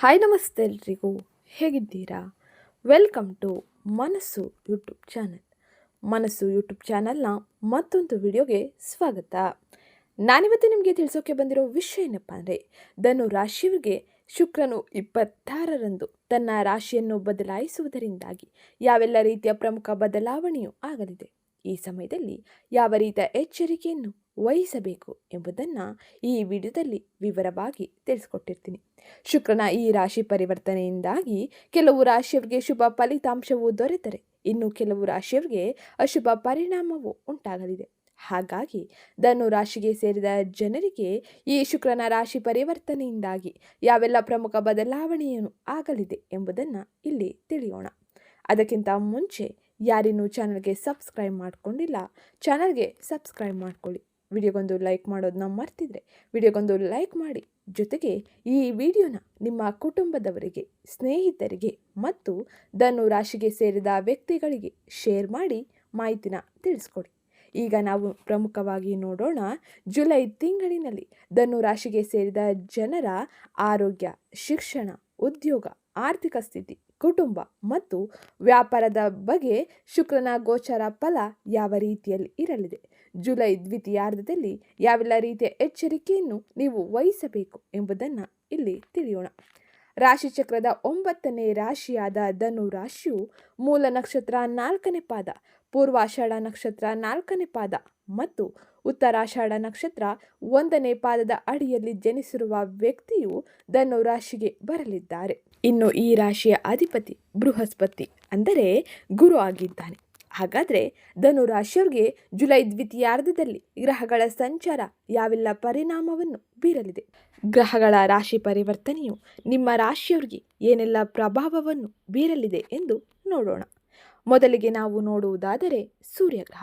Hi ನಮಸ್ತೆ ಎಲ್ರಿಗೂ. ಹೇಗಿದ್ದೀರಾ? Welcome to Manasu YouTube channel. Manasu YouTube ಚಾನಲ್ನ ಮತ್ತೊಂದು ವಿಡಿಯೋಗೆ ಸ್ವಾಗತ. ನಾನಿವತ್ತು ನಿಮಗೆ ತಿಳಿಸೋಕೆ ಬಂದಿರೋ ವಿಷಯ ಏನಪ್ಪ ಅಂದರೆ ಧನು ರಾಶಿಯವರಿಗೆ ಶುಕ್ರನು ಇಪ್ಪತ್ತಾರರಂದು ತನ್ನ ರಾಶಿಯನ್ನು ಬದಲಾಯಿಸುವುದರಿಂದಾಗಿ ಯಾವೆಲ್ಲ ರೀತಿಯ ಪ್ರಮುಖ ಬದಲಾವಣೆಯೂ ಆಗಲಿದೆ. ಈ ಸಮಯದಲ್ಲಿ ಯಾವ ರೀತಿಯ ಎಚ್ಚರಿಕೆಯನ್ನು ವಹಿಸಬೇಕು ಎಂಬುದನ್ನು ಈ ವಿಡಿಯೋದಲ್ಲಿ ವಿವರವಾಗಿ ತಿಳಿಸ್ಕೊಟ್ಟಿರ್ತೀನಿ. ಶುಕ್ರನ ಈ ರಾಶಿ ಪರಿವರ್ತನೆಯಿಂದಾಗಿ ಕೆಲವು ರಾಶಿಯವರಿಗೆ ಶುಭ ಫಲಿತಾಂಶವು ದೊರೆತರೆ. ಇನ್ನು ಕೆಲವು ರಾಶಿಯವರಿಗೆ ಅಶುಭ ಪರಿಣಾಮವು ಉಂಟಾಗಲಿದೆ. ಹಾಗಾಗಿ ಧನು ರಾಶಿಗೆ ಸೇರಿದ ಜನರಿಗೆ ಈ ಶುಕ್ರನ ರಾಶಿ ಪರಿವರ್ತನೆಯಿಂದಾಗಿ ಯಾವೆಲ್ಲ ಪ್ರಮುಖ ಬದಲಾವಣೆಯನ್ನು ಆಗಲಿದೆ ಎಂಬುದನ್ನು ಇಲ್ಲಿ ತಿಳಿಯೋಣ. ಅದಕ್ಕಿಂತ ಮುಂಚೆ ಯಾರಿನ್ನೂ ಚಾನಲ್ಗೆ ಸಬ್ಸ್ಕ್ರೈಬ್ ಮಾಡಿಕೊಂಡಿಲ್ಲ, ಚಾನಲ್ಗೆ ಸಬ್ಸ್ಕ್ರೈಬ್ ಮಾಡ್ಕೊಳ್ಳಿ. ವಿಡಿಯೋಗೊಂದು ಲೈಕ್ ಮಾಡೋದನ್ನ ಮರ್ತಿದ್ರೆ ವಿಡಿಯೋಗೊಂದು ಲೈಕ್ ಮಾಡಿ. ಜೊತೆಗೆ ಈ ವಿಡಿಯೋನ ನಿಮ್ಮ ಕುಟುಂಬದವರಿಗೆ, ಸ್ನೇಹಿತರಿಗೆ ಮತ್ತು ಧನು ರಾಶಿಗೆ ಸೇರಿದ ವ್ಯಕ್ತಿಗಳಿಗೆ ಶೇರ್ ಮಾಡಿ ಮಾಹಿತಿನ ತಿಳಿಸ್ಕೊಡಿ. ಈಗ ನಾವು ಪ್ರಮುಖವಾಗಿ ನೋಡೋಣ ಜುಲೈ ತಿಂಗಳಿನಲ್ಲಿ ಧನು ರಾಶಿಗೆ ಸೇರಿದ ಜನರ ಆರೋಗ್ಯ, ಶಿಕ್ಷಣ, ಉದ್ಯೋಗ, ಆರ್ಥಿಕ ಸ್ಥಿತಿ, ಕುಟುಂಬ ಮತ್ತು ವ್ಯಾಪಾರದ ಬಗ್ಗೆ ಶುಕ್ರನ ಗೋಚರ ಫಲ ಯಾವ ರೀತಿಯಲ್ಲಿ ಇರಲಿದೆ? ಜುಲೈ ದ್ವಿತೀಯಾರ್ಧದಲ್ಲಿ ಯಾವೆಲ್ಲ ರೀತಿಯ ಎಚ್ಚರಿಕೆಯನ್ನು ನೀವು ವಹಿಸಬೇಕು ಎಂಬುದನ್ನು ಇಲ್ಲಿ ತಿಳಿಯೋಣ. ರಾಶಿಚಕ್ರದ ಒಂಬತ್ತನೇ ರಾಶಿಯಾದ ಧನು ರಾಶಿಯು ಮೂಲ ನಕ್ಷತ್ರ ನಾಲ್ಕನೇ ಪಾದ, ಪೂರ್ವಾಷಾಢ ನಕ್ಷತ್ರ ನಾಲ್ಕನೇ ಪಾದ ಮತ್ತು ಉತ್ತರಾಷಾಢ ನಕ್ಷತ್ರ ಒಂದನೇ ಪಾದದ ಅಡಿಯಲ್ಲಿ ಜನಿಸಿರುವ ವ್ಯಕ್ತಿಯು ಧನು ರಾಶಿಗೆ ಬರಲಿದ್ದಾರೆ. ಇನ್ನು ಈ ರಾಶಿಯ ಅಧಿಪತಿ ಬೃಹಸ್ಪತಿ, ಅಂದರೆ ಗುರು ಆಗಿದ್ದಾನೆ. ಹಾಗಾದರೆ ಧನು ರಾಶಿಯವರಿಗೆ ಜುಲೈ ದ್ವಿತೀಯಾರ್ಧದಲ್ಲಿ ಗ್ರಹಗಳ ಸಂಚಾರ ಯಾವೆಲ್ಲ ಪರಿಣಾಮವನ್ನು ಬೀರಲಿದೆ? ಗ್ರಹಗಳ ರಾಶಿ ಪರಿವರ್ತನೆಯು ನಿಮ್ಮ ರಾಶಿಯವ್ರಿಗೆ ಏನೆಲ್ಲ ಪ್ರಭಾವವನ್ನು ಬೀರಲಿದೆ ಎಂದು ನೋಡೋಣ. ಮೊದಲಿಗೆ ನಾವು ನೋಡುವುದಾದರೆ ಸೂರ್ಯಗ್ರಹ.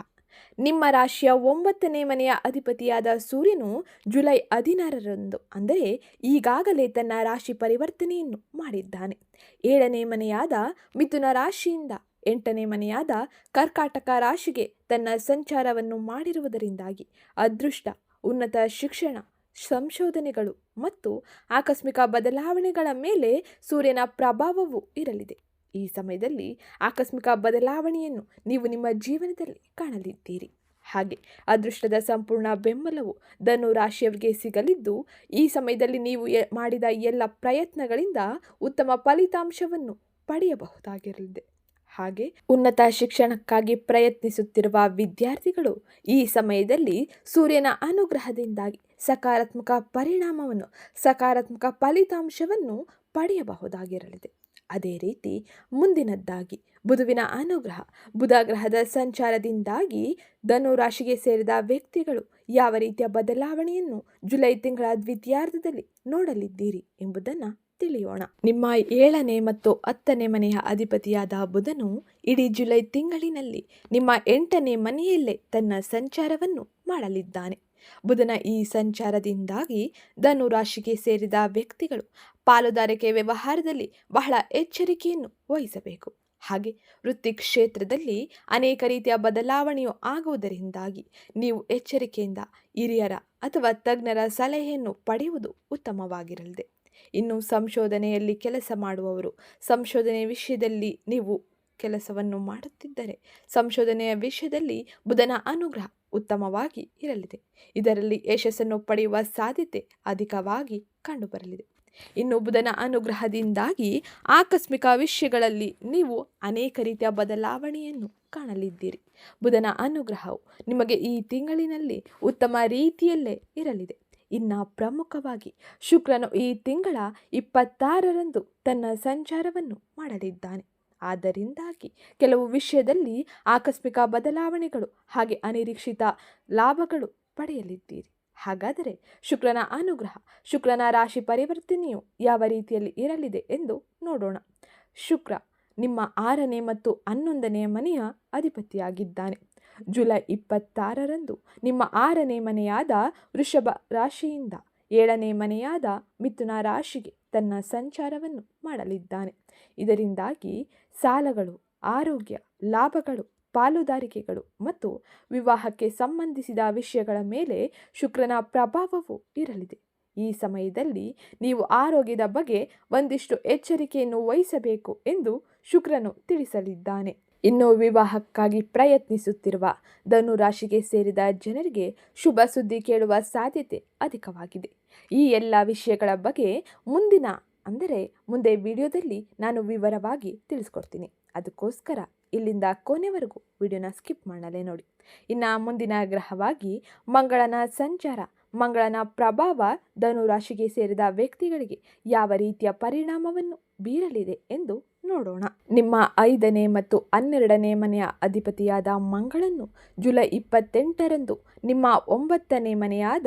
ನಿಮ್ಮ ರಾಶಿಯ ಒಂಬತ್ತನೇ ಮನೆಯ ಅಧಿಪತಿಯಾದ ಸೂರ್ಯನು ಜುಲೈ ಹದಿನಾರರಂದು ಅಂದರೆ ಈಗಾಗಲೇ ತನ್ನ ರಾಶಿ ಪರಿವರ್ತನೆಯನ್ನು ಮಾಡಿದ್ದಾನೆ. ಏಳನೇ ಮನೆಯಾದ ಮಿಥುನ ರಾಶಿಯಿಂದ ಎಂಟನೇ ಮನೆಯಾದ ಕರ್ಕಾಟಕ ರಾಶಿಗೆ ತನ್ನ ಸಂಚಾರವನ್ನು ಮಾಡಿರುವುದರಿಂದಾಗಿ ಅದೃಷ್ಟ, ಉನ್ನತ ಶಿಕ್ಷಣ, ಸಂಶೋಧನೆಗಳು ಮತ್ತು ಆಕಸ್ಮಿಕ ಬದಲಾವಣೆಗಳ ಮೇಲೆ ಸೂರ್ಯನ ಪ್ರಭಾವವು ಇರಲಿದೆ. ಈ ಸಮಯದಲ್ಲಿ ಆಕಸ್ಮಿಕ ಬದಲಾವಣೆಯನ್ನು ನೀವು ನಿಮ್ಮ ಜೀವನದಲ್ಲಿ ಕಾಣಲಿದ್ದೀರಿ. ಹಾಗೆ ಅದೃಷ್ಟದ ಸಂಪೂರ್ಣ ಬೆಂಬಲವು ಧನು ರಾಶಿಯವರಿಗೆ ಸಿಗಲಿದ್ದು, ಈ ಸಮಯದಲ್ಲಿ ನೀವು ಮಾಡಿದ ಎಲ್ಲ ಪ್ರಯತ್ನಗಳಿಂದ ಉತ್ತಮ ಫಲಿತಾಂಶವನ್ನು ಪಡೆಯಬಹುದಾಗಿರಲಿದೆ. ಹಾಗೆ ಉನ್ನತ ಶಿಕ್ಷಣಕ್ಕಾಗಿ ಪ್ರಯತ್ನಿಸುತ್ತಿರುವ ವಿದ್ಯಾರ್ಥಿಗಳು ಈ ಸಮಯದಲ್ಲಿ ಸೂರ್ಯನ ಅನುಗ್ರಹದಿಂದಾಗಿ ಸಕಾರಾತ್ಮಕ ಪರಿಣಾಮವನ್ನು, ಸಕಾರಾತ್ಮಕ ಫಲಿತಾಂಶವನ್ನು ಪಡೆಯಬಹುದಾಗಿರಲಿದೆ. ಅದೇ ರೀತಿ ಮುಂದಿನದ್ದಾಗಿ ಬುಧುವಿನ ಅನುಗ್ರಹ ಬುಧ ಗ್ರಹದ ಸಂಚಾರದಿಂದಾಗಿ ಧನು ರಾಶಿಗೆ ಸೇರಿದ ವ್ಯಕ್ತಿಗಳು ಯಾವ ರೀತಿಯ ಬದಲಾವಣೆಯನ್ನು ಜುಲೈ ತಿಂಗಳ ದ್ವಿತೀಯಾರ್ಧದಲ್ಲಿ ನೋಡಲಿದ್ದೀರಿ ಎಂಬುದನ್ನು ತಿಳಿಯೋಣ. ನಿಮ್ಮ ಏಳನೇ ಮತ್ತು ಹತ್ತನೇ ಮನೆಯ ಅಧಿಪತಿಯಾದ ಬುಧನು ಇಡೀ ಜುಲೈ ತಿಂಗಳಿನಲ್ಲಿ ನಿಮ್ಮ ಎಂಟನೇ ಮನೆಯಲ್ಲೇ ತನ್ನ ಸಂಚಾರವನ್ನು ಮಾಡಲಿದ್ದಾನೆ. ಬುಧನ ಈ ಸಂಚಾರದಿಂದಾಗಿ ಧನು ರಾಶಿಗೆ ಸೇರಿದ ವ್ಯಕ್ತಿಗಳು ಪಾಲುದಾರಿಕೆ ವ್ಯವಹಾರದಲ್ಲಿ ಬಹಳ ಎಚ್ಚರಿಕೆಯನ್ನು ವಹಿಸಬೇಕು. ಹಾಗೆ ವೃತ್ತಿ ಕ್ಷೇತ್ರದಲ್ಲಿ ಅನೇಕ ರೀತಿಯ ಬದಲಾವಣೆಯು ಆಗುವುದರಿಂದಾಗಿ ನೀವು ಎಚ್ಚರಿಕೆಯಿಂದ ಹಿರಿಯರ ಅಥವಾ ತಜ್ಞರ ಸಲಹೆಯನ್ನು ಪಡೆಯುವುದು ಉತ್ತಮವಾಗಿರಲಿದೆ. ಇನ್ನು ಸಂಶೋಧನೆಯಲ್ಲಿ ಕೆಲಸ ಮಾಡುವವರು ಸಂಶೋಧನೆ ವಿಷಯದಲ್ಲಿ ನೀವು ಕೆಲಸವನ್ನು ಮಾಡುತ್ತಿದ್ದರೆ, ಸಂಶೋಧನೆಯ ವಿಷಯದಲ್ಲಿ ಬುಧನ ಅನುಗ್ರಹ ಉತ್ತಮವಾಗಿ ಇರಲಿದೆ. ಇದರಲ್ಲಿ ಯಶಸ್ಸನ್ನು ಪಡೆಯುವ ಸಾಧ್ಯತೆ ಅಧಿಕವಾಗಿ ಕಂಡುಬರಲಿದೆ. ಇನ್ನು ಬುಧನ ಅನುಗ್ರಹದಿಂದಾಗಿ ಆಕಸ್ಮಿಕ ವಿಷಯಗಳಲ್ಲಿ ನೀವು ಅನೇಕ ರೀತಿಯ ಬದಲಾವಣೆಯನ್ನು ಕಾಣಲಿದ್ದೀರಿ. ಬುಧನ ಅನುಗ್ರಹವು ನಿಮಗೆ ಈ ತಿಂಗಳಿನಲ್ಲಿ ಉತ್ತಮ ರೀತಿಯಲ್ಲೇ ಇರಲಿದೆ. ಇನ್ನು ಪ್ರಮುಖವಾಗಿ ಶುಕ್ರನು ಈ ತಿಂಗಳ ಇಪ್ಪತ್ತಾರರಂದು ತನ್ನ ಸಂಚಾರವನ್ನು ಮಾಡಲಿದ್ದಾನೆ. ಆದ್ದರಿಂದಾಗಿ ಕೆಲವು ವಿಷಯದಲ್ಲಿ ಆಕಸ್ಮಿಕ ಬದಲಾವಣೆಗಳು ಹಾಗೆ ಅನಿರೀಕ್ಷಿತ ಲಾಭಗಳು ಪಡೆಯಲಿದ್ದೀರಿ. ಹಾಗಾದರೆ ಶುಕ್ರನ ಅನುಗ್ರಹ, ಶುಕ್ರನ ರಾಶಿ ಪರಿವರ್ತನೆಯು ಯಾವ ರೀತಿಯಲ್ಲಿ ಇರಲಿದೆ ಎಂದು ನೋಡೋಣ. ಶುಕ್ರ ನಿಮ್ಮ ಆರನೇ ಮತ್ತು ಹನ್ನೊಂದನೆಯ ಮನೆಯ ಅಧಿಪತಿಯಾಗಿದ್ದಾನೆ. ಜುಲೈ ಇಪ್ಪತ್ತಾರರಂದು ನಿಮ್ಮ ಆರನೇ ಮನೆಯಾದ ವೃಷಭ ರಾಶಿಯಿಂದ ಏಳನೇ ಮನೆಯಾದ ಮಿಥುನ ರಾಶಿಗೆ ತನ್ನ ಸಂಚಾರವನ್ನು ಮಾಡಲಿದ್ದಾನೆ. ಇದರಿಂದಾಗಿ ಸಾಲಗಳು, ಆರೋಗ್ಯ, ಲಾಭಗಳು, ಪಾಲುದಾರಿಕೆಗಳು ಮತ್ತು ವಿವಾಹಕ್ಕೆ ಸಂಬಂಧಿಸಿದ ವಿಷಯಗಳ ಮೇಲೆ ಶುಕ್ರನ ಪ್ರಭಾವವು ಇರಲಿದೆ. ಈ ಸಮಯದಲ್ಲಿ ನೀವು ಆರೋಗ್ಯದ ಬಗ್ಗೆ ಒಂದಿಷ್ಟು ಎಚ್ಚರಿಕೆಯನ್ನು ವಹಿಸಬೇಕು ಎಂದು ಶುಕ್ರನು ತಿಳಿಸಲಿದ್ದಾನೆ. ಇನ್ನು ವಿವಾಹಕ್ಕಾಗಿ ಪ್ರಯತ್ನಿಸುತ್ತಿರುವ ಧನು ರಾಶಿಗೆ ಸೇರಿದ ಜನರಿಗೆ ಶುಭ ಸುದ್ದಿ ಕೇಳುವ ಸಾಧ್ಯತೆ ಅಧಿಕವಾಗಿದೆ. ಈ ಎಲ್ಲ ವಿಷಯಗಳ ಬಗ್ಗೆ ಮುಂದಿನ, ಅಂದರೆ ಮುಂದೆ ವಿಡಿಯೋದಲ್ಲಿ ನಾನು ವಿವರವಾಗಿ ತಿಳಿಸ್ಕೊಡ್ತೀನಿ. ಅದಕ್ಕೋಸ್ಕರ ಇಲ್ಲಿಂದ ಕೊನೆವರೆಗೂ ವಿಡಿಯೋನ ಸ್ಕಿಪ್ ಮಾಡಲೇ ನೋಡಿ. ಇನ್ನು ಮುಂದಿನ ಗ್ರಹವಾಗಿ ಮಂಗಳನ ಸಂಚಾರ ಮಂಗಳನ ಪ್ರಭಾವ ಧನುರಾಶಿಗೆ ಸೇರಿದ ವ್ಯಕ್ತಿಗಳಿಗೆ ಯಾವ ರೀತಿಯ ಪರಿಣಾಮವನ್ನು ಬೀರಲಿದೆ ಎಂದು ನೋಡೋಣ. ನಿಮ್ಮ ಐದನೇ ಮತ್ತು ಹನ್ನೆರಡನೇ ಮನೆಯ ಅಧಿಪತಿಯಾದ ಮಂಗಳನ್ನು ಜುಲೈ ಇಪ್ಪತ್ತೆಂಟರಂದು ನಿಮ್ಮ ಒಂಬತ್ತನೇ ಮನೆಯಾದ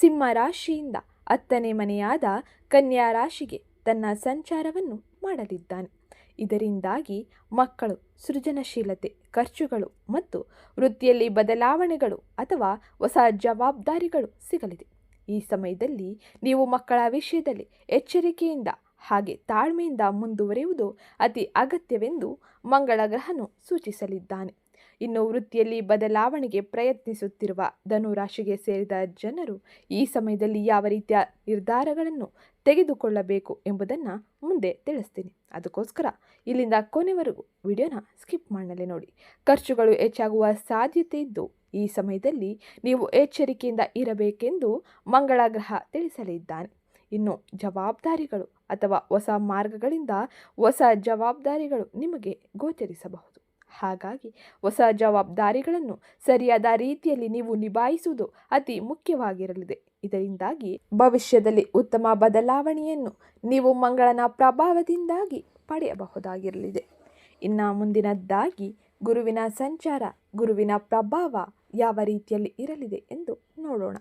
ಸಿಂಹ ರಾಶಿಯಿಂದ ಹತ್ತನೇ ಮನೆಯಾದ ಕನ್ಯಾ ರಾಶಿಗೆ ತನ್ನ ಸಂಚಾರವನ್ನು ಮಾಡಲಿದ್ದಾನೆ. ಇದರಿಂದಾಗಿ ಮಕ್ಕಳು ಸೃಜನಶೀಲತೆ, ಖರ್ಚುಗಳು ಮತ್ತು ವೃತ್ತಿಯಲ್ಲಿ ಬದಲಾವಣೆಗಳು ಅಥವಾ ಹೊಸ ಜವಾಬ್ದಾರಿಗಳು ಸಿಗಲಿದೆ. ಈ ಸಮಯದಲ್ಲಿ ನೀವು ಮಕ್ಕಳ ವಿಷಯದಲ್ಲಿ ಎಚ್ಚರಿಕೆಯಿಂದ ಹಾಗೆ ತಾಳ್ಮೆಯಿಂದ ಮುಂದುವರಿಯುವುದು ಅತಿ ಅಗತ್ಯವೆಂದು ಮಂಗಳ ಗ್ರಹನು ಸೂಚಿಸಲಿದ್ದಾನೆ. ಇನ್ನು ವೃತ್ತಿಯಲ್ಲಿ ಬದಲಾವಣೆಗೆ ಪ್ರಯತ್ನಿಸುತ್ತಿರುವ ಧನುರಾಶಿಗೆ ಸೇರಿದ ಜನರು ಈ ಸಮಯದಲ್ಲಿ ಯಾವ ರೀತಿಯ ನಿರ್ಧಾರಗಳನ್ನು ತೆಗೆದುಕೊಳ್ಳಬೇಕು ಎಂಬುದನ್ನು ಮುಂದೆ ತಿಳಿಸ್ತೀನಿ. ಅದಕ್ಕೋಸ್ಕರ ಇಲ್ಲಿಂದ ಕೊನೆವರೆಗೂ ವಿಡಿಯೋನ ಸ್ಕಿಪ್ ಮಾಡಲೇ ನೋಡಿ. ಖರ್ಚುಗಳು ಹೆಚ್ಚಾಗುವ ಸಾಧ್ಯತೆ ಇದ್ದು, ಈ ಸಮಯದಲ್ಲಿ ನೀವು ಎಚ್ಚರಿಕೆಯಿಂದ ಇರಬೇಕೆಂದು ಮಂಗಳ ಗ್ರಹ ತಿಳಿಸಲಿದ್ದಾನೆ ಇನ್ನು ಜವಾಬ್ದಾರಿಗಳು ಅಥವಾ ಹೊಸ ಮಾರ್ಗಗಳಿಂದ ಹೊಸ ಜವಾಬ್ದಾರಿಗಳು ನಿಮಗೆ ಗೋಚರಿಸಬಹುದು. ಹಾಗಾಗಿ ಹೊಸ ಜವಾಬ್ದಾರಿಗಳನ್ನು ಸರಿಯಾದ ರೀತಿಯಲ್ಲಿ ನೀವು ನಿಭಾಯಿಸುವುದು ಅತಿ ಮುಖ್ಯವಾಗಿರಲಿದೆ. ಇದರಿಂದಾಗಿ ಭವಿಷ್ಯದಲ್ಲಿ ಉತ್ತಮ ಬದಲಾವಣೆಯನ್ನು ನೀವು ಮಂಗಳನ ಪ್ರಭಾವದಿಂದಾಗಿ ಪಡೆಯಬಹುದಾಗಿರಲಿದೆ. ಇನ್ನು ಮುಂದಿನದ್ದಾಗಿ ಗುರುವಿನ ಸಂಚಾರ, ಗುರುವಿನ ಪ್ರಭಾವ ಯಾವ ರೀತಿಯಲ್ಲಿ ಇರಲಿದೆ ಎಂದು ನೋಡೋಣ.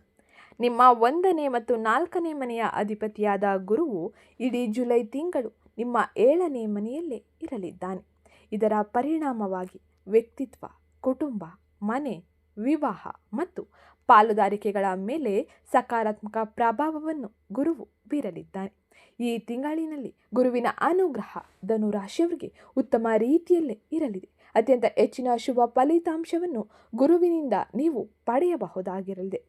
ನಿಮ್ಮ ಒಂದನೇ ಮತ್ತು ನಾಲ್ಕನೇ ಮನೆಯ ಅಧಿಪತಿಯಾದ ಗುರುವು ಇಡೀ ಜುಲೈ ತಿಂಗಳು ನಿಮ್ಮ ಏಳನೇ ಮನೆಯಲ್ಲೇ ಇರಲಿದ್ದಾನೆ. ಇದರ ಪರಿಣಾಮವಾಗಿ ವ್ಯಕ್ತಿತ್ವ, ಕುಟುಂಬ, ಮನೆ, ವಿವಾಹ ಮತ್ತು ಪಾಲುದಾರಿಕೆಗಳ ಮೇಲೆ ಸಕಾರಾತ್ಮಕ ಪ್ರಭಾವವನ್ನು ಗುರುವು ಬೀರಲಿದ್ದಾನೆ. ಈ ತಿಂಗಳಿನಲ್ಲಿ ಗುರುವಿನ ಅನುಗ್ರಹ ಧನುರಾಶಿಯವರಿಗೆ ಉತ್ತಮ ರೀತಿಯಲ್ಲೇ ಇರಲಿದೆ. ಅತ್ಯಂತ ಹೆಚ್ಚಿನ ಶುಭ ಫಲಿತಾಂಶವನ್ನು ಗುರುವಿನಿಂದ ನೀವು ಪಡೆಯಬಹುದಾಗಿರಲಿದೆ.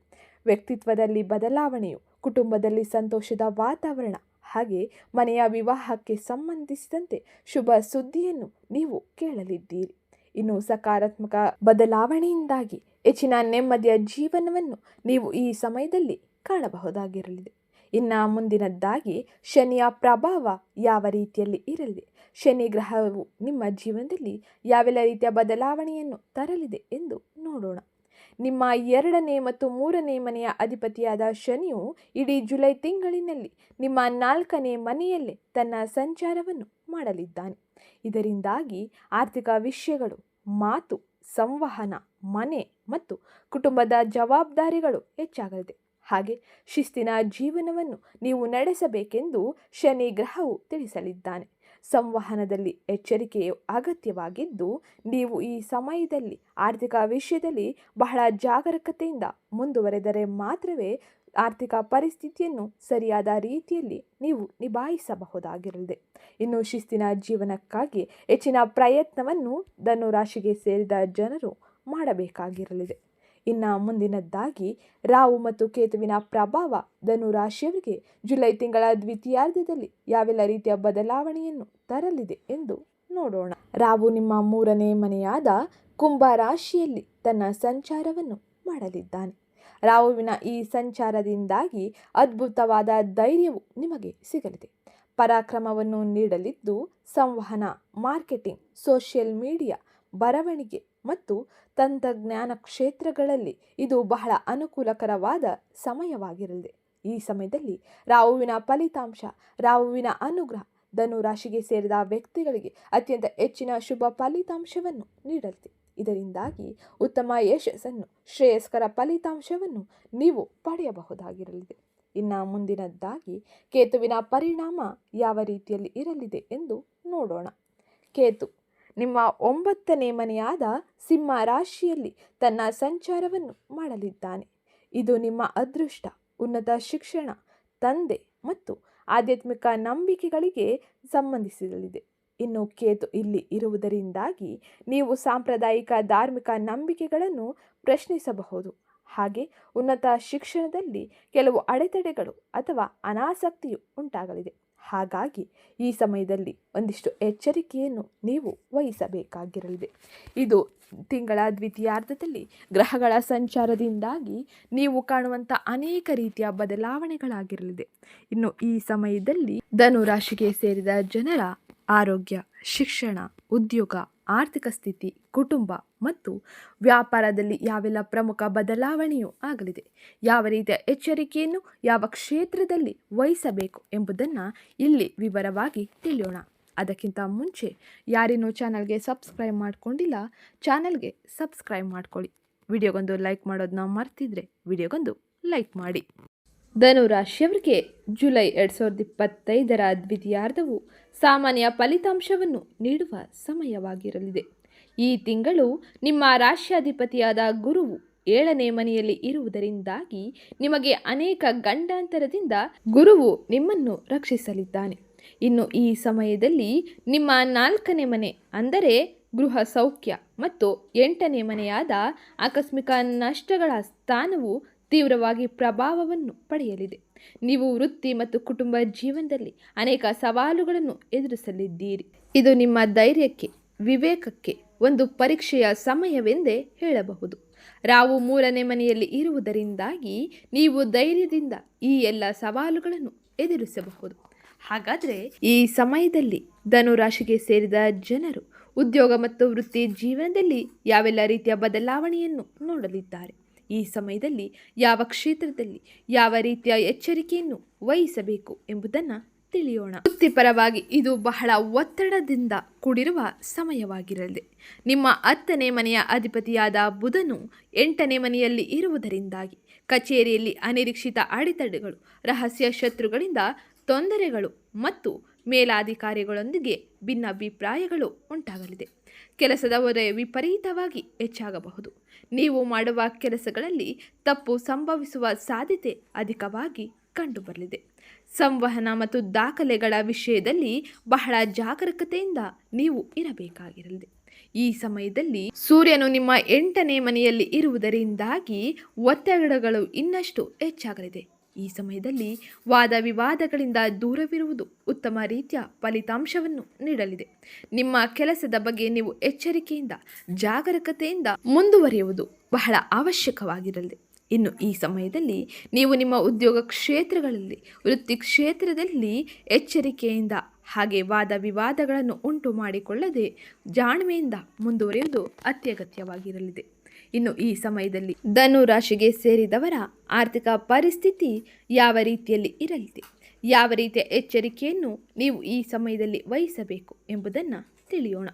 ವ್ಯಕ್ತಿತ್ವದಲ್ಲಿ ಬದಲಾವಣೆಯು ಕುಟುಂಬದಲ್ಲಿ ಸಂತೋಷದ ವಾತಾವರಣ ಹಾಗೆ ಮನೆಯ ವಿವಾಹಕ್ಕೆ ಸಂಬಂಧಿಸಿದಂತೆ ಶುಭ ಸುದ್ದಿಯನ್ನು ನೀವು ಕೇಳಲಿದ್ದೀರಿ. ಇನ್ನು ಸಕಾರಾತ್ಮಕ ಬದಲಾವಣೆಯಿಂದಾಗಿ ಹೆಚ್ಚಿನ ನೆಮ್ಮದಿಯ ಜೀವನವನ್ನು ನೀವು ಈ ಸಮಯದಲ್ಲಿ ಕಾಣಬಹುದಾಗಿರಲಿದೆ. ಇನ್ನು ಮುಂದಿನದ್ದಾಗಿ, ಶನಿಯ ಪ್ರಭಾವ ಯಾವ ರೀತಿಯಲ್ಲಿ ಇರಲಿದೆ ಶನಿ ಗ್ರಹವು ನಿಮ್ಮ ಜೀವನದಲ್ಲಿ ಯಾವೆಲ್ಲ ರೀತಿಯ ಬದಲಾವಣೆಯನ್ನು ತರಲಿದೆ ಎಂದು ನೋಡೋಣ. ನಿಮ್ಮ ಎರಡನೇ ಮತ್ತು ಮೂರನೇ ಮನೆಯ ಅಧಿಪತಿಯಾದ ಶನಿಯು ಇಡೀ ಜುಲೈ ತಿಂಗಳಿನಲ್ಲಿ ನಿಮ್ಮ ನಾಲ್ಕನೇ ಮನೆಯಲ್ಲೇ ತನ್ನ ಸಂಚಾರವನ್ನು ಮಾಡಲಿದ್ದಾನೆ. ಇದರಿಂದಾಗಿ ಆರ್ಥಿಕ ವಿಷಯಗಳು, ಮಾತು, ಸಂವಹನ, ಮನೆ ಮತ್ತು ಕುಟುಂಬದ ಜವಾಬ್ದಾರಿಗಳು ಹೆಚ್ಚಾಗಲಿದೆ. ಹಾಗೆ ಶಿಸ್ತಿನ ಜೀವನವನ್ನು ನೀವು ನಡೆಸಬೇಕೆಂದು ಶನಿ ಗ್ರಹವು ತಿಳಿಸಲಿದ್ದಾನೆ. ಸಂವಹನದಲ್ಲಿ ಎಚ್ಚರಿಕೆಯು ಅಗತ್ಯವಾಗಿದ್ದು, ನೀವು ಈ ಸಮಯದಲ್ಲಿ, ಆರ್ಥಿಕ ವಿಷಯದಲ್ಲಿ ಬಹಳ ಜಾಗರೂಕತೆಯಿಂದ ಮುಂದುವರೆದರೆ ಮಾತ್ರವೇ ಆರ್ಥಿಕ ಪರಿಸ್ಥಿತಿಯನ್ನು ಸರಿಯಾದ ರೀತಿಯಲ್ಲಿ ನೀವು ನಿಭಾಯಿಸಬಹುದಾಗಿರಲಿದೆ. ಇನ್ನು ಶಿಸ್ತಿನ ಜೀವನಕ್ಕಾಗಿ ಹೆಚ್ಚಿನ ಪ್ರಯತ್ನವನ್ನು ಧನುರಾಶಿಗೆ ಸೇರಿದ ಜನರು ಮಾಡಬೇಕಾಗಿರಲಿದೆ. ಇನ್ನು ಮುಂದಿನದ್ದಾಗಿ ರಾವು ಮತ್ತು ಕೇತುವಿನ ಪ್ರಭಾವ ಧನು ರಾಶಿಯವರಿಗೆ ಜುಲೈ ತಿಂಗಳ ದ್ವಿತೀಯಾರ್ಧದಲ್ಲಿ ಯಾವೆಲ್ಲ ರೀತಿಯ ಬದಲಾವಣೆಯನ್ನು ತರಲಿದೆ ಎಂದು ನೋಡೋಣ. ರಾವು ನಿಮ್ಮ ಮೂರನೇ ಮನೆಯಾದ ಕುಂಭ ರಾಶಿಯಲ್ಲಿ ತನ್ನ ಸಂಚಾರವನ್ನು ಮಾಡಲಿದ್ದಾನೆ. ರಾಹುವಿನ ಈ ಸಂಚಾರದಿಂದಾಗಿ ಅದ್ಭುತವಾದ ಧೈರ್ಯವು ನಿಮಗೆ ಸಿಗಲಿದೆ. ಪರಾಕ್ರಮವನ್ನು ನೀಡಲಿದ್ದು, ಸಂವಹನ, ಮಾರ್ಕೆಟಿಂಗ್, ಸೋಷಿಯಲ್ ಮೀಡಿಯಾ, ಬರವಣಿಗೆ ಮತ್ತು ತಂತ್ರಜ್ಞಾನ ಕ್ಷೇತ್ರಗಳಲ್ಲಿ ಇದು ಬಹಳ ಅನುಕೂಲಕರವಾದ ಸಮಯವಾಗಿರಲಿದೆ. ಈ ಸಮಯದಲ್ಲಿ ರಾಹುವಿನ ಫಲಿತಾಂಶ, ರಾಹುವಿನ ಅನುಗ್ರಹ ಧನು ರಾಶಿಗೆ ಸೇರಿದ ವ್ಯಕ್ತಿಗಳಿಗೆ ಅತ್ಯಂತ ಹೆಚ್ಚಿನ ಶುಭ ಫಲಿತಾಂಶವನ್ನು ನೀಡಲಿದೆ. ಇದರಿಂದಾಗಿ ಉತ್ತಮ ಯಶಸ್ಸನ್ನು, ಶ್ರೇಯಸ್ಕರ ಫಲಿತಾಂಶವನ್ನು ನೀವು ಪಡೆಯಬಹುದಾಗಿರಲಿದೆ. ಇನ್ನು ಮುಂದಿನದ್ದಾಗಿ ಕೇತುವಿನ ಪರಿಣಾಮ ಯಾವ ರೀತಿಯಲ್ಲಿ ಇರಲಿದೆ ಎಂದು ನೋಡೋಣ. ಕೇತು ನಿಮ್ಮ ಒಂಬತ್ತನೇ ಮನೆಯಾದ ಸಿಂಹ ರಾಶಿಯಲ್ಲಿ ತನ್ನ ಸಂಚಾರವನ್ನು ಮಾಡಲಿದ್ದಾನೆ. ಇದು ನಿಮ್ಮ ಅದೃಷ್ಟ, ಉನ್ನತ ಶಿಕ್ಷಣ, ತಂದೆ ಮತ್ತು ಆಧ್ಯಾತ್ಮಿಕ ನಂಬಿಕೆಗಳಿಗೆ ಸಂಬಂಧಿಸಿರಲಿದೆ. ಇನ್ನು ಕೇತು ಇಲ್ಲಿ ಇರುವುದರಿಂದಾಗಿ ನೀವು ಸಾಂಪ್ರದಾಯಿಕ ಧಾರ್ಮಿಕ ನಂಬಿಕೆಗಳನ್ನು ಪ್ರಶ್ನಿಸಬಹುದು. ಹಾಗೆ ಉನ್ನತ ಶಿಕ್ಷಣದಲ್ಲಿ ಕೆಲವು ಅಡೆತಡೆಗಳು ಅಥವಾ ಅನಾಸಕ್ತಿಯು ಉಂಟಾಗಲಿದೆ. ಹಾಗಾಗಿ ಈ ಸಮಯದಲ್ಲಿ ಒಂದಿಷ್ಟು ಎಚ್ಚರಿಕೆಯನ್ನು ನೀವು ವಹಿಸಬೇಕಾಗಿರಲಿದೆ. ಇದು ತಿಂಗಳ ದ್ವಿತೀಯಾರ್ಧದಲ್ಲಿ ಗ್ರಹಗಳ ಸಂಚಾರದಿಂದಾಗಿ ನೀವು ಕಾಣುವಂಥ ಅನೇಕ ರೀತಿಯ ಬದಲಾವಣೆಗಳಾಗಿರಲಿದೆ. ಇನ್ನು ಈ ಸಮಯದಲ್ಲಿ ಧನುರಾಶಿಗೆ ಸೇರಿದ ಜನರ ಆರೋಗ್ಯ, ಶಿಕ್ಷಣ, ಉದ್ಯೋಗ ಆರ್ಥಿಕ ಸ್ಥಿತಿ, ಕುಟುಂಬ ಮತ್ತು ವ್ಯಾಪಾರದಲ್ಲಿ ಯಾವೆಲ್ಲ ಪ್ರಮುಖ ಬದಲಾವಣೆಯೂ ಆಗಲಿದೆ, ಯಾವ ರೀತಿಯ ಎಚ್ಚರಿಕೆಯನ್ನು ಯಾವ ಕ್ಷೇತ್ರದಲ್ಲಿ ವಹಿಸಬೇಕು ಎಂಬುದನ್ನು ಇಲ್ಲಿ ವಿವರವಾಗಿ ತಿಳಿಯೋಣ. ಅದಕ್ಕಿಂತ ಮುಂಚೆ ಯಾರೇನೂ ಚಾನಲ್ಗೆ ಸಬ್ಸ್ಕ್ರೈಬ್ ಮಾಡ್ಕೊಂಡಿಲ್ಲ, ಚಾನಲ್ಗೆ ಸಬ್ಸ್ಕ್ರೈಬ್ ಮಾಡ್ಕೊಳ್ಳಿ. ವಿಡಿಯೋಗೊಂದು ಲೈಕ್ ಮಾಡೋದನ್ನ ಮರ್ತಿದ್ರೆ ವಿಡಿಯೋಗೊಂದು ಲೈಕ್ ಮಾಡಿ. ಧನು ರಾಶಿಯವರಿಗೆ ಜುಲೈ ಎರಡು ಸಾವಿರದ ಇಪ್ಪತ್ತೈದರ ದ್ವಿತೀಯಾರ್ಧವು ಸಾಮಾನ್ಯ ಫಲಿತಾಂಶವನ್ನು ನೀಡುವ ಸಮಯವಾಗಿರಲಿದೆ. ಈ ತಿಂಗಳು ನಿಮ್ಮ ರಾಶ್ಯಾಧಿಪತಿಯಾದ ಗುರುವು ಏಳನೇ ಮನೆಯಲ್ಲಿ ಇರುವುದರಿಂದಾಗಿ ನಿಮಗೆ ಅನೇಕ ಗಂಡಾಂತರದಿಂದ ಗುರುವು ನಿಮ್ಮನ್ನು ರಕ್ಷಿಸಲಿದ್ದಾನೆ. ಇನ್ನು ಈ ಸಮಯದಲ್ಲಿ ನಿಮ್ಮ ನಾಲ್ಕನೇ ಮನೆ ಅಂದರೆ ಗೃಹ ಸೌಖ್ಯ ಮತ್ತು ಎಂಟನೇ ಮನೆಯಾದ ಆಕಸ್ಮಿಕ ನಷ್ಟಗಳ ಸ್ಥಾನವು ತೀವ್ರವಾಗಿ ಪ್ರಭಾವವನ್ನು ಪಡೆಯಲಿದೆ. ನೀವು ವೃತ್ತಿ ಮತ್ತು ಕುಟುಂಬ ಜೀವನದಲ್ಲಿ ಅನೇಕ ಸವಾಲುಗಳನ್ನು ಎದುರಿಸಲಿದ್ದೀರಿ. ಇದು ನಿಮ್ಮ ಧೈರ್ಯಕ್ಕೆ, ವಿವೇಕಕ್ಕೆ ಒಂದು ಪರೀಕ್ಷೆಯ ಸಮಯವೆಂದೇ ಹೇಳಬಹುದು. ರಾವು ಮೂರನೇ ಮನೆಯಲ್ಲಿ ಇರುವುದರಿಂದಾಗಿ ನೀವು ಧೈರ್ಯದಿಂದ ಈ ಎಲ್ಲ ಸವಾಲುಗಳನ್ನು ಎದುರಿಸಬಹುದು. ಹಾಗಾದರೆ ಈ ಸಮಯದಲ್ಲಿ ಧನುರಾಶಿಗೆ ಸೇರಿದ ಜನರು ಉದ್ಯೋಗ ಮತ್ತು ವೃತ್ತಿ ಜೀವನದಲ್ಲಿ ಯಾವೆಲ್ಲ ರೀತಿಯ ಬದಲಾವಣೆಯನ್ನು ನೋಡಲಿದ್ದಾರೆ? ಈ ಸಮಯದಲ್ಲಿ ಯಾವ ಕ್ಷೇತ್ರದಲ್ಲಿ ಯಾವ ರೀತಿಯ ಎಚ್ಚರಿಕೆಯನ್ನು ವಹಿಸಬೇಕು ಎಂಬುದನ್ನು ತಿಳಿಯೋಣ. ವೃತ್ತಿಪರವಾಗಿ ಇದು ಬಹಳ ಒತ್ತಡದಿಂದ ಕೂಡಿರುವ ಸಮಯವಾಗಿರಲಿದೆ ನಿಮ್ಮ ಹತ್ತನೇ ಮನೆಯ ಅಧಿಪತಿಯಾದ ಬುಧನು ಎಂಟನೇ ಮನೆಯಲ್ಲಿ ಇರುವುದರಿಂದಾಗಿ ಕಚೇರಿಯಲ್ಲಿ ಅನಿರೀಕ್ಷಿತ ಅಡೆತಡೆಗಳು, ರಹಸ್ಯ ಶತ್ರುಗಳಿಂದ ತೊಂದರೆಗಳು ಮತ್ತು ಮೇಲಾಧಿಕಾರಿಗಳೊಂದಿಗೆ ಭಿನ್ನಾಭಿಪ್ರಾಯಗಳು ಉಂಟಾಗಲಿದೆ. ಕೆಲಸದ ಹೊರೆ ವಿಪರೀತವಾಗಿ ಹೆಚ್ಚಾಗಬಹುದು. ನೀವು ಮಾಡುವ ಕೆಲಸಗಳಲ್ಲಿ ತಪ್ಪು ಸಂಭವಿಸುವ ಸಾಧ್ಯತೆ ಅಧಿಕವಾಗಿ ಕಂಡುಬರಲಿದೆ. ಸಂವಹನ ಮತ್ತು ದಾಖಲೆಗಳ ವಿಷಯದಲ್ಲಿ ಬಹಳ ಜಾಗರೂಕತೆಯಿಂದ ನೀವು ಇರಬೇಕಾಗಿರಲಿದೆ. ಈ ಸಮಯದಲ್ಲಿ ಸೂರ್ಯನು ನಿಮ್ಮ ಎಂಟನೇ ಮನೆಯಲ್ಲಿ ಇರುವುದರಿಂದಾಗಿ ಒತ್ತಡಗಳು ಇನ್ನಷ್ಟು ಹೆಚ್ಚಾಗಲಿದೆ. ಈ ಸಮಯದಲ್ಲಿ ವಾದ ವಿವಾದಗಳಿಂದ ದೂರವಿರುವುದು ಉತ್ತಮ ರೀತಿಯ ಫಲಿತಾಂಶವನ್ನು ನೀಡಲಿದೆ. ನಿಮ್ಮ ಕೆಲಸದ ಬಗ್ಗೆ ನೀವು ಎಚ್ಚರಿಕೆಯಿಂದ, ಜಾಗರೂಕತೆಯಿಂದ ಮುಂದುವರಿಯುವುದು ಬಹಳ ಅವಶ್ಯಕವಾಗಿರಲಿದೆ. ಇನ್ನು ಈ ಸಮಯದಲ್ಲಿ ನೀವು ನಿಮ್ಮ ಉದ್ಯೋಗ ಕ್ಷೇತ್ರಗಳಲ್ಲಿ, ವೃತ್ತಿ ಕ್ಷೇತ್ರದಲ್ಲಿ ಎಚ್ಚರಿಕೆಯಿಂದ ಹಾಗೆ ವಾದ ವಿವಾದಗಳನ್ನು ಉಂಟು ಮಾಡಿಕೊಳ್ಳದೆ ಜಾಣ್ಮೆಯಿಂದ ಮುಂದುವರಿಯುವುದು ಅತ್ಯಗತ್ಯವಾಗಿರಲಿದೆ. ಇನ್ನು ಈ ಸಮಯದಲ್ಲಿ ಧನು ರಾಶಿಗೆ ಸೇರಿದವರ ಆರ್ಥಿಕ ಪರಿಸ್ಥಿತಿ ಯಾವ ರೀತಿಯಲ್ಲಿ ಇರಲಿದೆ? ಯಾವ ರೀತಿಯ ಎಚ್ಚರಿಕೆಯನ್ನು ನೀವು ಈ ಸಮಯದಲ್ಲಿ ವಹಿಸಬೇಕು ಎಂಬುದನ್ನು ತಿಳಿಯೋಣ.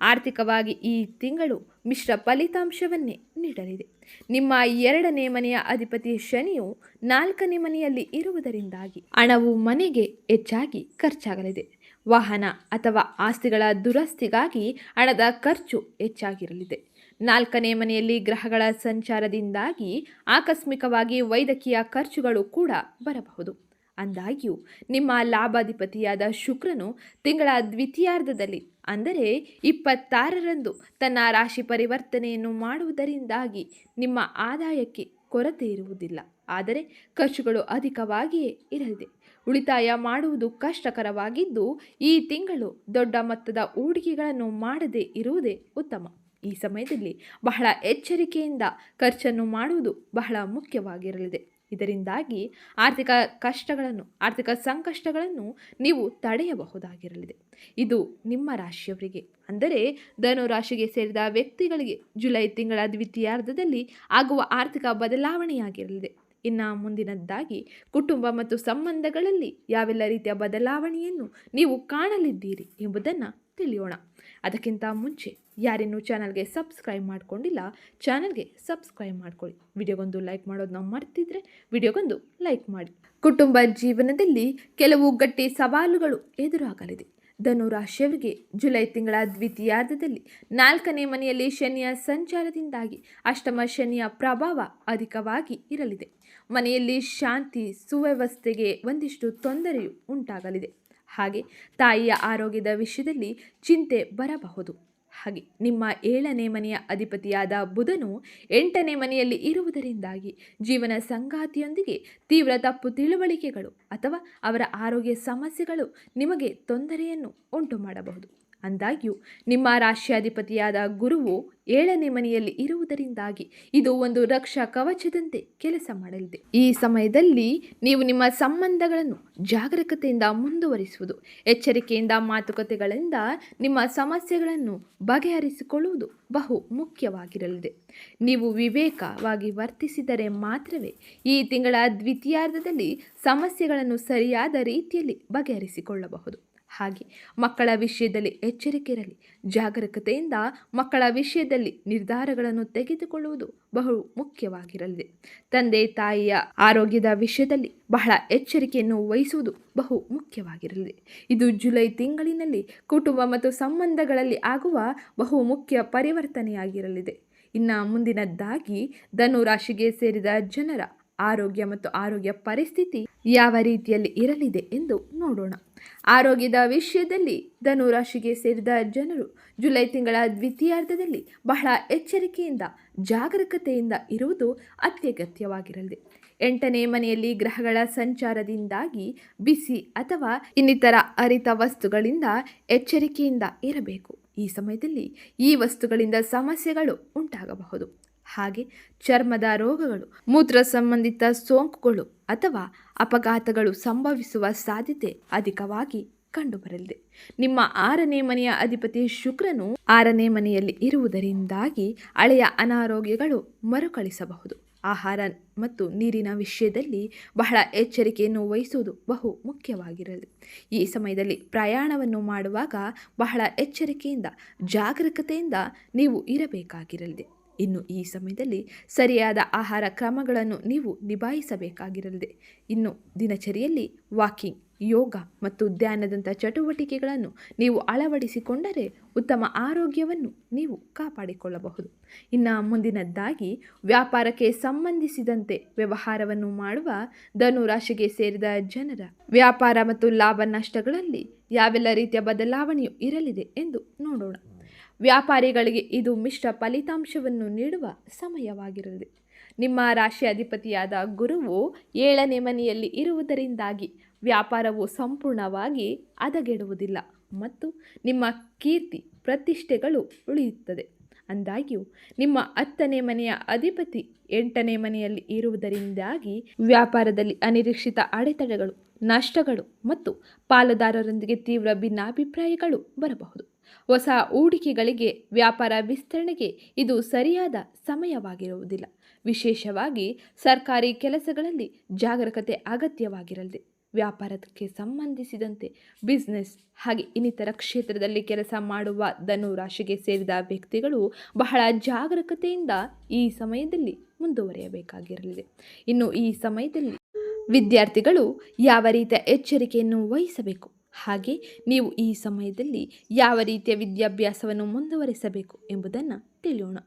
ಆರ್ಥಿಕವಾಗಿ ಈ ತಿಂಗಳು ಮಿಶ್ರ ಫಲಿತಾಂಶವನ್ನೇ ನೀಡಲಿದೆ. ನಿಮ್ಮ ಎರಡನೇ ಮನೆಯ ಅಧಿಪತಿ ಶನಿಯು ನಾಲ್ಕನೇ ಮನೆಯಲ್ಲಿ ಇರುವುದರಿಂದಾಗಿ ಹಣವು ಮನೆಗೆ ಹೆಚ್ಚಾಗಿ ಖರ್ಚಾಗಲಿದೆ. ವಾಹನ ಅಥವಾ ಆಸ್ತಿಗಳ ದುರಸ್ತಿಗಾಗಿ ಹಣದ ಖರ್ಚು ಹೆಚ್ಚಾಗಿರಲಿದೆ. ನಾಲ್ಕನೇ ಮನೆಯಲ್ಲಿ ಗ್ರಹಗಳ ಸಂಚಾರದಿಂದಾಗಿ ಆಕಸ್ಮಿಕವಾಗಿ ವೈದ್ಯಕೀಯ ಖರ್ಚುಗಳು ಕೂಡ ಬರಬಹುದು. ಅಂದಾಗ್ಯೂ, ನಿಮ್ಮ ಲಾಭಾಧಿಪತಿಯಾದ ಶುಕ್ರನು ತಿಂಗಳ ದ್ವಿತೀಯಾರ್ಧದಲ್ಲಿ, ಅಂದರೆ ಇಪ್ಪತ್ತಾರರಂದು, ತನ್ನ ರಾಶಿ ಪರಿವರ್ತನೆಯನ್ನು ಮಾಡುವುದರಿಂದಾಗಿ ನಿಮ್ಮ ಆದಾಯಕ್ಕೆ ಕೊರತೆ ಇರುವುದಿಲ್ಲ. ಆದರೆ ಖರ್ಚುಗಳು ಅಧಿಕವಾಗಿಯೇ ಇರಲಿದೆ. ಉಳಿತಾಯ ಮಾಡುವುದು ಕಷ್ಟಕರವಾಗಿದ್ದು, ಈ ತಿಂಗಳು ದೊಡ್ಡ ಮೊತ್ತದ ಹೂಡಿಕೆಗಳನ್ನು ಮಾಡದೇ ಇರುವುದೇ ಉತ್ತಮ. ಈ ಸಮಯದಲ್ಲಿ ಬಹಳ ಎಚ್ಚರಿಕೆಯಿಂದ ಖರ್ಚನ್ನು ಮಾಡುವುದು ಬಹಳ ಮುಖ್ಯವಾಗಿರಲಿದೆ. ಇದರಿಂದಾಗಿ ಆರ್ಥಿಕ ಕಷ್ಟಗಳನ್ನು, ಆರ್ಥಿಕ ಸಂಕಷ್ಟಗಳನ್ನು ನೀವು ತಡೆಯಬಹುದಾಗಿರಲಿದೆ. ಇದು ನಿಮ್ಮ ರಾಶಿಯವರಿಗೆ. ಅಂದರೆ ಧನು ರಾಶಿಗೆ ಸೇರಿದ ವ್ಯಕ್ತಿಗಳಿಗೆ ಜುಲೈ ತಿಂಗಳ ದ್ವಿತೀಯಾರ್ಧದಲ್ಲಿ ಆಗುವ ಆರ್ಥಿಕ ಬದಲಾವಣೆಯಾಗಿರಲಿದೆ. ಇನ್ನು ಮುಂದಿನದ್ದಾಗಿ ಕುಟುಂಬ ಮತ್ತು ಸಂಬಂಧಗಳಲ್ಲಿ ಯಾವೆಲ್ಲ ರೀತಿಯ ಬದಲಾವಣೆಯನ್ನು ನೀವು ಕಾಣಲಿದ್ದೀರಿ ಎಂಬುದನ್ನು ತಿಳಿಯೋಣ. ಅದಕ್ಕಿಂತ ಮುಂಚೆ ಯಾರಿನ್ನೂ ಚಾನಲ್ಗೆ ಸಬ್ಸ್ಕ್ರೈಬ್ ಮಾಡ್ಕೊಂಡಿಲ್ಲ, ಚಾನಲ್ಗೆ ಸಬ್ಸ್ಕ್ರೈಬ್ ಮಾಡ್ಕೊಳ್ಳಿ. ವಿಡಿಯೋಗೊಂದು ಲೈಕ್ ಮಾಡೋದನ್ನ ಮರ್ತಿದ್ರೆ ವಿಡಿಯೋಗೊಂದು ಲೈಕ್ ಮಾಡಿ. ಕುಟುಂಬ ಜೀವನದಲ್ಲಿ ಕೆಲವು ಗಟ್ಟಿ ಸವಾಲುಗಳು ಎದುರಾಗಲಿದೆ. ಧನು ರಾಶಿಯವರಿಗೆ ಜುಲೈ ತಿಂಗಳ ದ್ವಿತೀಯಾರ್ಧದಲ್ಲಿ ನಾಲ್ಕನೇ ಮನೆಯಲ್ಲಿ ಶನಿಯ ಸಂಚಾರದಿಂದಾಗಿ ಅಷ್ಟಮ ಶನಿಯ ಪ್ರಭಾವ ಅಧಿಕವಾಗಿ ಇರಲಿದೆ. ಮನೆಯಲ್ಲಿ ಶಾಂತಿ, ಸುವ್ಯವಸ್ಥೆಗೆ ಒಂದಿಷ್ಟು ತೊಂದರೆಯು ಉಂಟಾಗಲಿದೆ. ಹಾಗೆ ತಾಯಿಯ ಆರೋಗ್ಯದ ವಿಷಯದಲ್ಲಿ ಚಿಂತೆ ಬರಬಹುದು. ಹಾಗೆ ನಿಮ್ಮ ಏಳನೇ ಮನೆಯ ಅಧಿಪತಿಯಾದ ಬುಧನು ಎಂಟನೇ ಮನೆಯಲ್ಲಿ ಇರುವುದರಿಂದಾಗಿ ಜೀವನ ಸಂಗಾತಿಯೊಂದಿಗೆ ತೀವ್ರ ತಪ್ಪು ತಿಳುವಳಿಕೆಗಳು ಅಥವಾ ಅವರ ಆರೋಗ್ಯ ಸಮಸ್ಯೆಗಳು ನಿಮಗೆ ತೊಂದರೆಯನ್ನು ಉಂಟು ಮಾಡಬಹುದು ಅಂದಾಗ್ಯೂ, ನಿಮ್ಮ ರಾಶ್ಯಾಧಿಪತಿಯಾದ ಗುರುವು ಏಳನೇ ಮನೆಯಲ್ಲಿ ಇರುವುದರಿಂದಾಗಿ ಇದು ಒಂದು ರಕ್ಷಾ ಕವಚದಂತೆ ಕೆಲಸ ಮಾಡಲಿದೆ. ಈ ಸಮಯದಲ್ಲಿ ನೀವು ನಿಮ್ಮ ಸಂಬಂಧಗಳನ್ನು ಜಾಗರೂಕತೆಯಿಂದ ಮುಂದುವರಿಸುವುದು, ಎಚ್ಚರಿಕೆಯಿಂದ ಮಾತುಕತೆಗಳಿಂದ ನಿಮ್ಮ ಸಮಸ್ಯೆಗಳನ್ನು ಬಗೆಹರಿಸಿಕೊಳ್ಳುವುದು ಬಹು ಮುಖ್ಯವಾಗಿರಲಿದೆ. ನೀವು ವಿವೇಕವಾಗಿ ವರ್ತಿಸಿದರೆ ಮಾತ್ರವೇ ಈ ತಿಂಗಳ ದ್ವಿತೀಯಾರ್ಧದಲ್ಲಿ ಸಮಸ್ಯೆಗಳನ್ನು ಸರಿಯಾದ ರೀತಿಯಲ್ಲಿ ಬಗೆಹರಿಸಿಕೊಳ್ಳಬಹುದು. ಹಾಗೆ ಮಕ್ಕಳ ವಿಷಯದಲ್ಲಿ ಎಚ್ಚರಿಕೆ ಇರಲಿ ಜಾಗರೂಕತೆಯಿಂದ ಮಕ್ಕಳ ವಿಷಯದಲ್ಲಿ ನಿರ್ಧಾರಗಳನ್ನು ತೆಗೆದುಕೊಳ್ಳುವುದು ಬಹು ಮುಖ್ಯವಾಗಿರಲಿದೆ. ತಂದೆ, ತಾಯಿಯ ಆರೋಗ್ಯದ ವಿಷಯದಲ್ಲಿ ಬಹಳ ಎಚ್ಚರಿಕೆಯನ್ನು ವಹಿಸುವುದು ಬಹು ಮುಖ್ಯವಾಗಿರಲಿದೆ. ಇದು ಜುಲೈ ತಿಂಗಳಿನಲ್ಲಿ ಕುಟುಂಬ ಮತ್ತು ಸಂಬಂಧಗಳಲ್ಲಿ ಆಗುವ ಬಹು ಮುಖ್ಯ ಪರಿವರ್ತನೆಯಾಗಿರಲಿದೆ. ಇನ್ನು ಮುಂದಿನದ್ದಾಗಿ ಧನು ರಾಶಿಗೆ ಸೇರಿದ ಜನರ ಆರೋಗ್ಯ ಮತ್ತು ಆರೋಗ್ಯ ಪರಿಸ್ಥಿತಿ ಯಾವ ರೀತಿಯಲ್ಲಿ ಇರಲಿದೆ ಎಂದು ನೋಡೋಣ. ಆರೋಗ್ಯದ ವಿಷಯದಲ್ಲಿ ಧನುರಾಶಿಗೆ ಸೇರಿದ ಜನರು ಜುಲೈ ತಿಂಗಳ ದ್ವಿತೀಯಾರ್ಧದಲ್ಲಿ ಬಹಳ ಎಚ್ಚರಿಕೆಯಿಂದ, ಜಾಗರೂಕತೆಯಿಂದ ಇರುವುದು ಅತ್ಯಗತ್ಯವಾಗಿರಲಿದೆ. ಎಂಟನೇ ಮನೆಯಲ್ಲಿ ಗ್ರಹಗಳ ಸಂಚಾರದಿಂದಾಗಿ ಬಿಸಿ ಅಥವಾ ಇನ್ನಿತರ ಅರಿತ ವಸ್ತುಗಳಿಂದ ಎಚ್ಚರಿಕೆಯಿಂದ ಇರಬೇಕು. ಈ ಸಮಯದಲ್ಲಿ ಈ ವಸ್ತುಗಳಿಂದ ಸಮಸ್ಯೆಗಳು ಉಂಟಾಗಬಹುದು. ಹಾಗೆ ಚರ್ಮದ ರೋಗಗಳು, ಮೂತ್ರ ಸಂಬಂಧಿತ ಸೋಂಕುಗಳು ಅಥವಾ ಅಪಘಾತಗಳು ಸಂಭವಿಸುವ ಸಾಧ್ಯತೆ ಅಧಿಕವಾಗಿ ಕಂಡುಬರಲಿದೆ. ನಿಮ್ಮ ಆರನೇ ಮನೆಯ ಅಧಿಪತಿ ಶುಕ್ರನು ಆರನೇ ಮನೆಯಲ್ಲಿ ಇರುವುದರಿಂದಾಗಿ ಹಳೆಯ ಅನಾರೋಗ್ಯಗಳು ಮರುಕಳಿಸಬಹುದು. ಆಹಾರ ಮತ್ತು ನೀರಿನ ವಿಷಯದಲ್ಲಿ ಬಹಳ ಎಚ್ಚರಿಕೆಯನ್ನು ವಹಿಸುವುದು ಬಹು ಮುಖ್ಯವಾಗಿರಲಿ. ಈ ಸಮಯದಲ್ಲಿ ಪ್ರಯಾಣವನ್ನು ಮಾಡುವಾಗ ಬಹಳ ಎಚ್ಚರಿಕೆಯಿಂದ, ಜಾಗರೂಕತೆಯಿಂದ ನೀವು ಇರಬೇಕಾಗಿರಲಿದೆ ಇನ್ನು ಈ ಸಮಯದಲ್ಲಿ ಸರಿಯಾದ ಆಹಾರ ಕ್ರಮಗಳನ್ನು ನೀವು ನಿಭಾಯಿಸಬೇಕಾಗಿರಲಿದೆ. ಇನ್ನು ದಿನಚರಿಯಲ್ಲಿ ವಾಕಿಂಗ್, ಯೋಗ ಮತ್ತು ಧ್ಯಾನದಂಥ ಚಟುವಟಿಕೆಗಳನ್ನು ನೀವು ಅಳವಡಿಸಿಕೊಂಡರೆ ಉತ್ತಮ ಆರೋಗ್ಯವನ್ನು ನೀವು ಕಾಪಾಡಿಕೊಳ್ಳಬಹುದು. ಇನ್ನು ಮುಂದಿನದ್ದಾಗಿ ವ್ಯಾಪಾರಕ್ಕೆ ಸಂಬಂಧಿಸಿದಂತೆ ವ್ಯವಹಾರವನ್ನು ಮಾಡುವ ಧನು ರಾಶಿಗೆ ಸೇರಿದ ಜನರ ವ್ಯಾಪಾರ ಮತ್ತು ಲಾಭ ನಷ್ಟಗಳಲ್ಲಿ ಯಾವೆಲ್ಲ ರೀತಿಯ ಬದಲಾವಣೆಯು ಇರಲಿದೆ ಎಂದು ನೋಡೋಣ. ವ್ಯಾಪಾರಿಗಳಿಗೆ ಇದು ಮಿಶ್ರ ಫಲಿತಾಂಶವನ್ನು ನೀಡುವ ಸಮಯವಾಗಿರಲಿದೆ ನಿಮ್ಮ ರಾಶಿ ಅಧಿಪತಿಯಾದ ಗುರುವು ಏಳನೇ ಮನೆಯಲ್ಲಿ ಇರುವುದರಿಂದಾಗಿ ವ್ಯಾಪಾರವು ಸಂಪೂರ್ಣವಾಗಿ ಹದಗೆಡುವುದಿಲ್ಲ ಮತ್ತು ನಿಮ್ಮ ಕೀರ್ತಿ, ಪ್ರತಿಷ್ಠೆಗಳು ಉಳಿಯುತ್ತದೆ. ಅಂದಾಗ್ಯೂ, ನಿಮ್ಮ ಹತ್ತನೇ ಮನೆಯ ಅಧಿಪತಿ ಎಂಟನೇ ಮನೆಯಲ್ಲಿ ಇರುವುದರಿಂದಾಗಿ ವ್ಯಾಪಾರದಲ್ಲಿ ಅನಿರೀಕ್ಷಿತ ಅಡೆತಡೆಗಳು ನಷ್ಟಗಳು ಮತ್ತು ಪಾಲುದಾರರೊಂದಿಗೆ ತೀವ್ರ ಭಿನ್ನಾಭಿಪ್ರಾಯಗಳು ಬರಬಹುದು. ಹೊಸ ಹೂಡಿಕೆಗಳಿಗೆ ವ್ಯಾಪಾರ ವಿಸ್ತರಣೆಗೆ ಇದು ಸರಿಯಾದ ಸಮಯವಾಗಿರುವುದಿಲ್ಲ. ವಿಶೇಷವಾಗಿ ಸರ್ಕಾರಿ ಕೆಲಸಗಳಲ್ಲಿ ಜಾಗರೂಕತೆ ಅಗತ್ಯವಾಗಿರಲಿದೆ ವ್ಯಾಪಾರಕ್ಕೆ ಸಂಬಂಧಿಸಿದಂತೆ ಬಿಸ್ನೆಸ್ ಹಾಗೆ ಇನ್ನಿತರ ಕ್ಷೇತ್ರದಲ್ಲಿ ಕೆಲಸ ಮಾಡುವ ಧನುರಾಶಿಗೆ ಸೇರಿದ ವ್ಯಕ್ತಿಗಳು ಬಹಳ ಜಾಗರೂಕತೆಯಿಂದ ಈ ಸಮಯದಲ್ಲಿ ಮುಂದುವರಿಯಬೇಕಾಗಿರಲಿದೆ ಇನ್ನು ಈ ಸಮಯದಲ್ಲಿ ವಿದ್ಯಾರ್ಥಿಗಳು ಯಾವ ರೀತಿಯ ಎಚ್ಚರಿಕೆಯನ್ನು ವಹಿಸಬೇಕು? ಹಾಗೆ ನೀವು ಈ ಸಮಯದಲ್ಲಿ ಯಾವ ರೀತಿಯ ವಿದ್ಯಾಭ್ಯಾಸವನ್ನು ಮುಂದುವರಿಸಬೇಕು ಎಂಬುದನ್ನು ತಿಳಿಯೋಣ.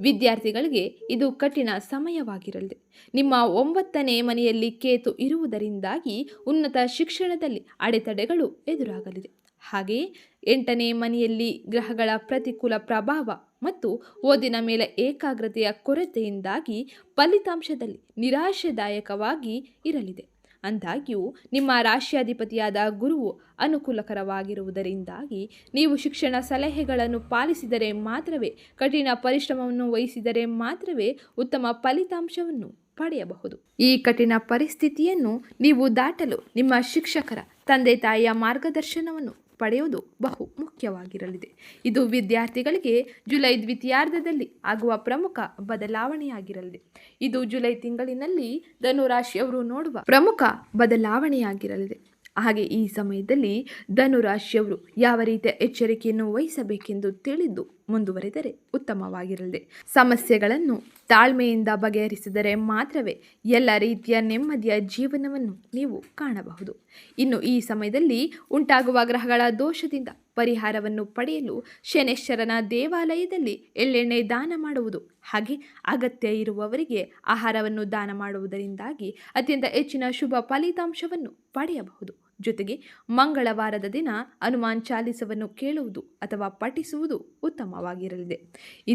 ವಿದ್ಯಾರ್ಥಿಗಳಿಗೆ ಇದು ಕಠಿಣ ಸಮಯವಾಗಿರಲಿದೆ. ನಿಮ್ಮ ಒಂಬತ್ತನೇ ಮನೆಯಲ್ಲಿ ಕೇತು ಇರುವುದರಿಂದಾಗಿ ಉನ್ನತ ಶಿಕ್ಷಣದಲ್ಲಿ ಅಡೆತಡೆಗಳು ಎದುರಾಗಲಿದೆ. ಹಾಗೆಯೇ ಎಂಟನೇ ಮನೆಯಲ್ಲಿ ಗ್ರಹಗಳ ಪ್ರತಿಕೂಲ ಪ್ರಭಾವ ಮತ್ತು ಓದಿನ ಮೇಲೆ ಏಕಾಗ್ರತೆಯ ಕೊರತೆಯಿಂದಾಗಿ ಫಲಿತಾಂಶದಲ್ಲಿ ನಿರಾಶೆದಾಯಕವಾಗಿ ಇರಲಿದೆ. ಅಂದಾಗ್ಯೂ, ನಿಮ್ಮ ರಾಶಿಯಾಧಿಪತಿಯಾದ ಗುರುವು ಅನುಕೂಲಕರವಾಗಿರುವುದರಿಂದಾಗಿ ನೀವು ಶಿಕ್ಷಣ ಸಲಹೆಗಳನ್ನು ಪಾಲಿಸಿದರೆ ಮಾತ್ರವೇ, ಕಠಿಣ ಪರಿಶ್ರಮವನ್ನು ವಹಿಸಿದರೆ ಮಾತ್ರವೇ ಉತ್ತಮ ಫಲಿತಾಂಶವನ್ನು ಪಡೆಯಬಹುದು. ಈ ಕಠಿಣ ಪರಿಸ್ಥಿತಿಯನ್ನು ನೀವು ದಾಟಲು ನಿಮ್ಮ ಶಿಕ್ಷಕರ ತಂದೆ ತಾಯಿಯ ಮಾರ್ಗದರ್ಶನವನ್ನು ಪಡೆಯುವುದು ಬಹು ಮುಖ್ಯವಾಗಿರಲಿದೆ ಇದು ವಿದ್ಯಾರ್ಥಿಗಳಿಗೆ ಜುಲೈ ದ್ವಿತೀಯಾರ್ಧದಲ್ಲಿ ಆಗುವ ಪ್ರಮುಖ ಬದಲಾವಣೆಯಾಗಿರಲಿದೆ. ಇದು ಜುಲೈ ತಿಂಗಳಿನಲ್ಲಿ ಧನುರಾಶಿಯವರು ನೋಡುವ ಪ್ರಮುಖ ಬದಲಾವಣೆಯಾಗಿರಲಿದೆ. ಹಾಗೆ ಈ ಸಮಯದಲ್ಲಿ ಧನುರಾಶಿಯವರು ಯಾವ ರೀತಿಯ ಎಚ್ಚರಿಕೆಯನ್ನು ವಹಿಸಬೇಕೆಂದು ತಿಳಿದು ಮುಂದುವರೆದರೆ ಉತ್ತಮವಾಗಿರಲಿದೆ ಸಮಸ್ಯೆಗಳನ್ನು ತಾಳ್ಮೆಯಿಂದ ಬಗೆಹರಿಸಿದರೆ ಮಾತ್ರವೇ ಎಲ್ಲ ರೀತಿಯ ನೆಮ್ಮದಿಯ ಜೀವನವನ್ನು ನೀವು ಕಾಣಬಹುದು. ಇನ್ನು ಈ ಸಮಯದಲ್ಲಿ ಉಂಟಾಗುವ ಗ್ರಹಗಳ ದೋಷದಿಂದ ಪರಿಹಾರವನ್ನು ಪಡೆಯಲು ಶನೇಶ್ವರನ ದೇವಾಲಯದಲ್ಲಿ ಎಳ್ಳೆಣ್ಣೆ ದಾನ ಮಾಡುವುದು ಹಾಗೆ ಅಗತ್ಯ ಇರುವವರಿಗೆ ಆಹಾರವನ್ನು ದಾನ ಮಾಡುವುದರಿಂದಾಗಿ ಅತ್ಯಂತ ಹೆಚ್ಚಿನ ಶುಭ ಫಲಿತಾಂಶವನ್ನು ಪಡೆಯಬಹುದು. ಜೊತೆಗೆ ಮಂಗಳವಾರದ ದಿನ ಹನುಮಾನ್ ಚಾಲಿಸವನ್ನು ಕೇಳುವುದು ಅಥವಾ ಪಠಿಸುವುದು ಉತ್ತಮವಾಗಿರಲಿದೆ.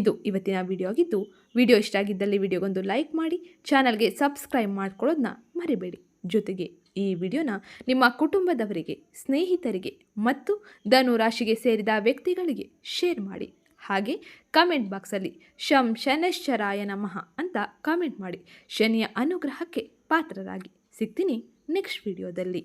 ಇದು ಇವತ್ತಿನ ವಿಡಿಯೋ ಆಗಿದ್ದು ವಿಡಿಯೋ ಇಷ್ಟ ಆಗಿದ್ದಲ್ಲಿ ವಿಡಿಯೋಗೊಂದು ಲೈಕ್ ಮಾಡಿ, ಚಾನಲ್ಗೆ ಸಬ್ಸ್ಕ್ರೈಬ್ ಮಾಡ್ಕೊಳ್ಳೋದನ್ನ ಮರಿಬೇಡಿ. ಜೊತೆಗೆ ಈ ವಿಡಿಯೋನ ನಿಮ್ಮ ಕುಟುಂಬದವರಿಗೆ, ಸ್ನೇಹಿತರಿಗೆ ಮತ್ತು ಧನು ರಾಶಿಗೆ ಸೇರಿದ ವ್ಯಕ್ತಿಗಳಿಗೆ ಶೇರ್ ಮಾಡಿ. ಹಾಗೆ ಕಮೆಂಟ್ ಬಾಕ್ಸಲ್ಲಿ ಶಂ ಶನಶ್ಚರಾಯ ನಮಃ ಅಂತ ಕಮೆಂಟ್ ಮಾಡಿ. ಶನಿಯ ಅನುಗ್ರಹಕ್ಕೆ ಪಾತ್ರರಾಗಿ ಸಿಗ್ತೀನಿ ನೆಕ್ಸ್ಟ್ ವಿಡಿಯೋದಲ್ಲಿ